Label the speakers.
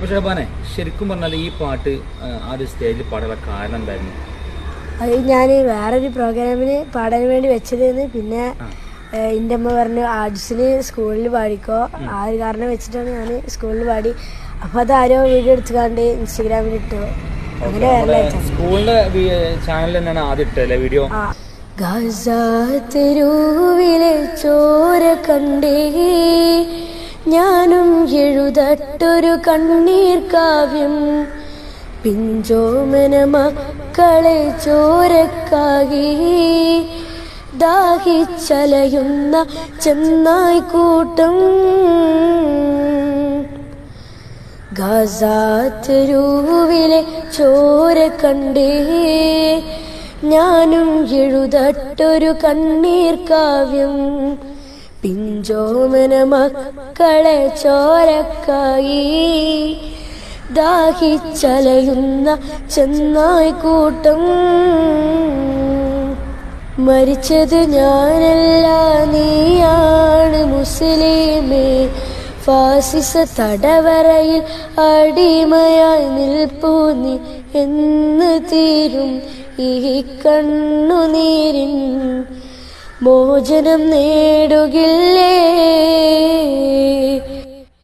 Speaker 1: അപ്പൊ ഷഹബാനെ ശരിക്കും പറഞ്ഞാൽ ഈ പാട്ട് ആ, ഒരു സ്റ്റേജിൽ പാടാനുള്ള കാരണം എന്തായിരുന്നു?
Speaker 2: അത് ഞാൻ വേറൊരു പ്രോഗ്രാമിന് പാടാൻ വേണ്ടി വെച്ചതെന്ന് പിന്നെ എന്റെ അമ്മ പറഞ്ഞു ആർട്സിന് സ്കൂളിൽ പാടിക്കോ. ആ ഒരു കാരണം വെച്ചിട്ടാണ് ഞാൻ സ്കൂളിൽ പാടി. അപ്പോൾ അത് ആരോ വീഡിയോ എടുത്തുകൊണ്ട് ഇൻസ്റ്റഗ്രാമിൽ ഇട്ടു. അങ്ങനെ
Speaker 1: നമ്മുടെ സ്കൂളിന്റെ ചാനൽ തന്നെയാണ് ആദ്യം ഇട്ടല്ലേ വീഡിയോ?
Speaker 2: ആ. ഗസാതെരുവിലെ ചോര കണ്ടേ ഞാനും എഴുതട്ടൊരു കണ്ണീർ കാവ്യം. പിഞ്ചോമന മക്കളെ ചോരക്കാകി. ദാഹിച്ചലയുന്ന ചെന്നായിക്കൂട്ടം ഗസാത്തരൂവിലെ ചോര കണ്ടേ. ഞാനും എഴുതട്ടൊരു കണ്ണീർ കാവ്യം. പിഞ്ചോമന മക്കളെ ചോരക്കായി ദാഹിച്ചലയുന്ന ചെന്നായിക്കൂട്ടം മരിച്ചത് ഞാനല്ല നീയാണ് മുസ്ലിമേ. ഫാസിസ തടവറയിൽ അടിമയായി നിൽപ്പൂ നീ എന്ന് തീരും. ഈ കണ്ണുനീരിൻ മോചനം നേടുകില്ലേ?